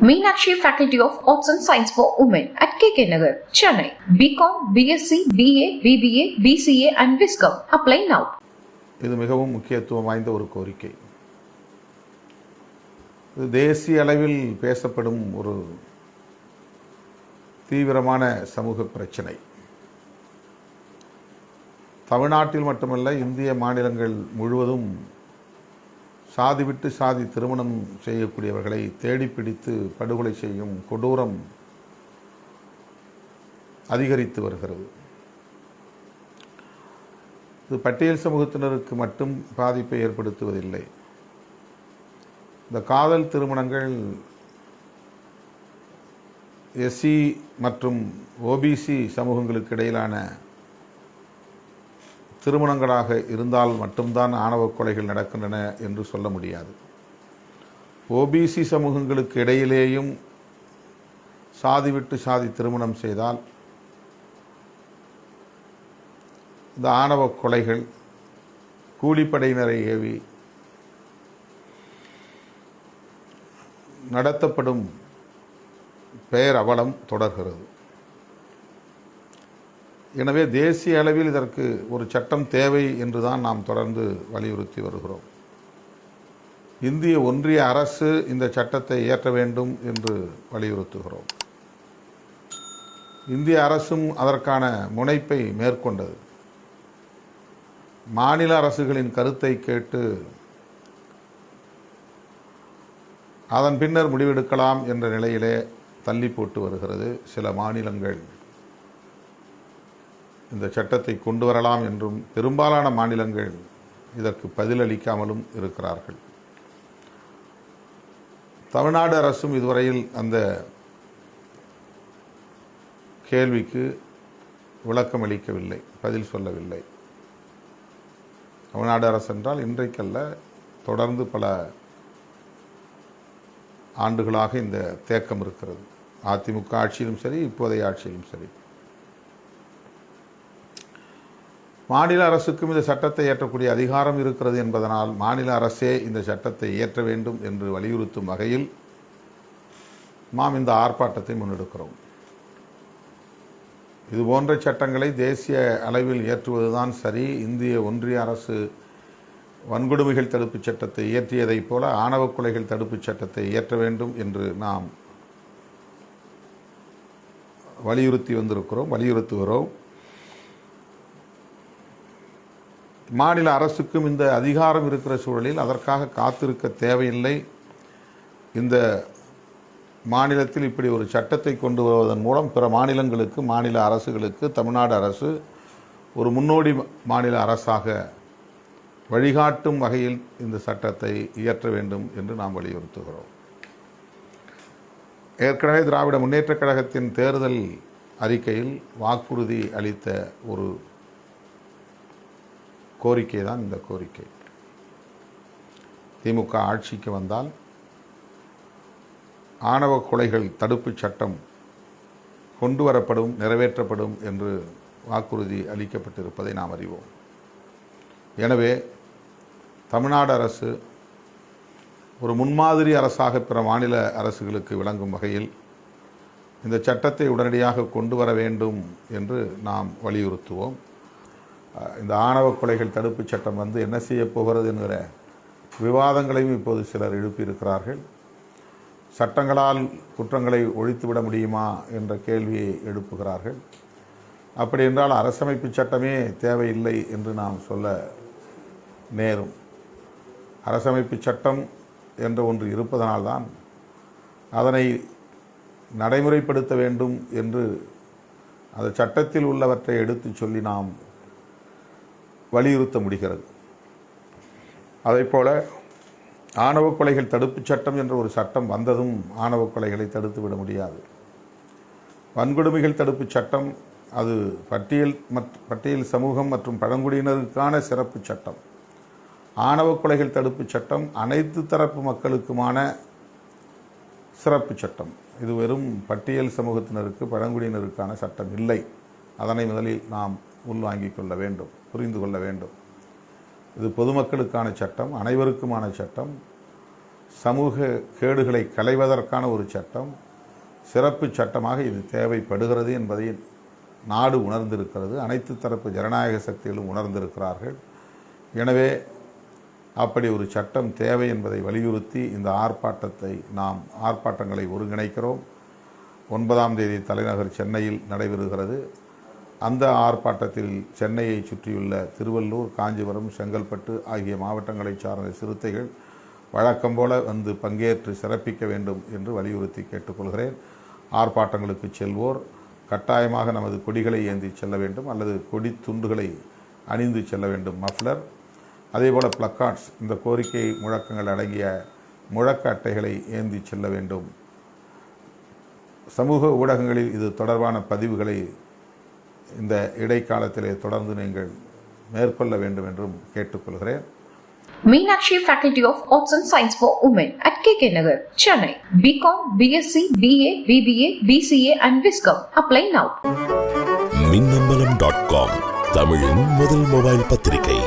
Meenakshi faculty of arts and science for women at K K Nagar Chennai BCom BSc BA BBA BCA and Viscom apply now இது மிகவும் முக்கியத்துவம் வாய்ந்த ஒரு கோரிக்கை இது தேசிய அளவில் பேசப்படும் ஒரு தீவிரமான சமூக பிரச்சனை தமிழ்நாட்டில் மட்டுமல்ல இந்திய மாநிலங்கள் முழுவதும் சாதி விட்டு சாதி திருமணம் செய்யக்கூடியவர்களை தேடி பிடித்து படுகொலை செய்யும் கொடூரம் அதிகரித்து வருகிறது. இது பட்டியல் சமூகத்தினருக்கு மட்டும் பாதிப்பை ஏற்படுத்துவதில்லை. இந்த காதல் திருமணங்கள் எஸ்சி மற்றும் ஓபிசி சமூகங்களுக்கு இடையிலான திருமணங்களாக இருந்தால் மட்டும்தான் ஆணவ கொலைகள் நடக்கின்றன என்று சொல்ல முடியாது. ஓபிசி சமூகங்களுக்கு இடையிலேயும் சாதி விட்டு சாதி திருமணம் செய்தால் இந்த ஆணவ கொலைகள் கூலிப்படையினரை ஏவி நடத்தப்படும் பெயர் அவலம் தொடர்கிறது. எனவே தேசிய அளவில் இதற்கு ஒரு சட்டம் தேவை என்று தான் நாம் தொடர்ந்து வலியுறுத்தி வருகிறோம். இந்திய ஒன்றிய அரசு இந்த சட்டத்தை இயற்ற வேண்டும் என்று வலியுறுத்துகிறோம். இந்திய அரசும் அதற்கான முனைப்பை மேற்கொண்டது. மாநில அரசுகளின் கருத்தை கேட்டு அதன் பின்னர் முடிவெடுக்கலாம் என்ற நிலையிலே தள்ளி போட்டு வருகிறது சில மாநிலங்கள். இந்த சட்டத்தை கொண்டு வரலாம் என்றும் பெரும்பாலான மாநிலங்கள் இதற்கு பதிலளிக்காமலும் இருக்கிறார்கள். தமிழ்நாடு அரசும் இதுவரையில் அந்த கேள்விக்கு விளக்கம் அளிக்கவில்லை பதில் சொல்லவில்லை. தமிழ்நாடு அரசு என்றால் இன்றைக்கல்ல தொடர்ந்து பல ஆண்டுகளாக இந்த தேக்கம் இருக்கிறது. அதிமுக ஆட்சியிலும் சரி இப்போதைய ஆட்சியிலும் சரி. மாநில அரசுக்கும் இந்த சட்டத்தை ஏற்றக்கூடிய அதிகாரம் இருக்கிறது என்பதனால் மாநில அரசே இந்த சட்டத்தை இயற்ற வேண்டும் என்று வலியுறுத்தும் வகையில் நாம் இந்த ஆர்ப்பாட்டத்தை முன்னெடுக்கிறோம். இது போன்ற சட்டங்களை தேசிய அளவில் இயற்றுவதுதான் சரி. இந்திய ஒன்றிய அரசு வன்கொடுமைகள் தடுப்புச் சட்டத்தை இயற்றியதைப் போல ஆணவ கொலைகள் தடுப்புச் சட்டத்தை இயற்ற வேண்டும் என்று நாம் வலியுறுத்தி வந்திருக்கிறோம் வலியுறுத்துகிறோம். மாநில அரசுக்கும் இந்த அதிகாரம் இருக்கிற சூழலில் அதற்காக காத்திருக்க தேவையில்லை. இந்த மாநிலத்தில் இப்படி ஒரு சட்டத்தை கொண்டு வருவதன் மூலம் பிற மாநிலங்களுக்கு மாநில அரசுகளுக்கு தமிழ்நாடு அரசு ஒரு முன்னோடி மாநில அரசாக வழிகாட்டும் வகையில் இந்த சட்டத்தை இயற்ற வேண்டும் என்று நாம் வலியுறுத்துகிறோம். ஏற்கனவே திராவிட முன்னேற்றக் கழகத்தின் தேர்தல் அறிக்கையில் வாக்குறுதி அளித்த ஒரு கோரிக்கை தான் இந்த கோரிக்கை. திமுக ஆட்சிக்கு வந்தால் ஆணவ கொலைகள் தடுப்புச் சட்டம் கொண்டு வரப்படும் நிறைவேற்றப்படும் என்று வாக்குறுதி அளிக்கப்பட்டிருப்பதை நாம் அறிவோம். எனவே தமிழ்நாடு அரசு ஒரு முன்மாதிரி அரசாக பிற மாநில அரசுகளுக்கு விளங்கும் வகையில் இந்த சட்டத்தை உடனடியாக கொண்டு வர வேண்டும் என்று நாம் வலியுறுத்துவோம். இந்த ஆணவ கொலைகள் தடுப்புச் சட்டம் வந்து என்ன செய்ய போகிறது என்கிற விவாதங்களையும் இப்போது சிலர் எழுப்பியிருக்கிறார்கள். சட்டங்களால் குற்றங்களை ஒழித்துவிட முடியுமா என்ற கேள்வியை எழுப்புகிறார்கள். அப்படி என்றால் அரசமைப்பு சட்டமே தேவையில்லை என்று நாம் சொல்ல நேரும். அரசமைப்பு சட்டம் என்ற ஒன்று இருப்பதனால்தான் அதனை நடைமுறைப்படுத்த வேண்டும் என்று அந்த சட்டத்தில் உள்ளவற்றை எடுத்துச் சொல்லி நாம் வலியுறுத்த முடிகிறது. அதைப்போல ஆணவ கொலைகள் தடுப்புச் சட்டம் என்ற ஒரு சட்டம் வந்ததும் ஆணவ கொலைகளை தடுத்து விட முடியாது. வன்கொடுமைகள் தடுப்புச் சட்டம் அது பட்டியல் மற் பட்டியல் சமூகம் மற்றும் பழங்குடியினருக்கான சிறப்பு சட்டம். ஆணவ கொலைகள் தடுப்புச் சட்டம் அனைத்து தரப்பு மக்களுக்குமான சிறப்பு சட்டம். இது வெறும் பட்டியல் சமூகத்தினருக்கு பழங்குடியினருக்கான சட்டம் இல்லை. அதனை முதலில் நாம் உள்வாங்கிக் கொள்ள வேண்டும். புரிந்து கொள்ள வேண்டும். இது பொதுமக்களுக்கான சட்டம் அனைவருக்குமான சட்டம். சமூக கேடுகளை களைவதற்கான ஒரு சட்டம். சிறப்பு சட்டமாக இது தேவைப்படுகிறது என்பதை நாடு உணர்ந்திருக்கிறது. அனைத்து தரப்பு ஜனநாயக சக்திகளும் உணர்ந்திருக்கிறார்கள். எனவே அப்படி ஒரு சட்டம் தேவை என்பதை வலியுறுத்தி இந்த ஆர்ப்பாட்டத்தை நாம் ஆர்ப்பாட்டங்களை ஒருங்கிணைக்கிறோம். ஒன்பதாம் தேதி தலைநகர் சென்னையில் நடைபெறுகிறது. அந்த ஆர்ப்பாட்டத்தில் சென்னையை சுற்றியுள்ள திருவள்ளூர் காஞ்சிபுரம் செங்கல்பட்டு ஆகிய மாவட்டங்களைச் சார்ந்த சிறுத்தைகள் வழக்கம் போல வந்து பங்கேற்று சிறப்பிக்க வேண்டும் என்று வலியுறுத்தி கேட்டுக்கொள்கிறேன். ஆர்ப்பாட்டங்களுக்கு செல்வோர் கட்டாயமாக நமது கொடிகளை ஏந்தி செல்ல வேண்டும் அல்லது கொடி துண்டுகளை அணிந்து செல்ல வேண்டும் மஃப்ளர். அதேபோல் பிளக்கார்ட்ஸ் இந்த கோரிக்கை முழக்கங்கள் அடங்கிய முழக்க அட்டைகளை ஏந்தி செல்ல வேண்டும். சமூக ஊடகங்களில் இது தொடர்பான பதிவுகளை இந்த இடைக்காலத்திலே தொடர்ந்து நீங்கள் மேற்கொள்ள வேண்டும் என்றும் கேட்டுக்கொள்கிறேன் Meenakshi Faculty of Arts and Science for Women at KK Nagar, Chennai. BCom, BSc, BA, BBA, BCA and Viscom. Apply now. Minnambalam dot com தமிழின் முதல் மொபைல் பத்திரிகை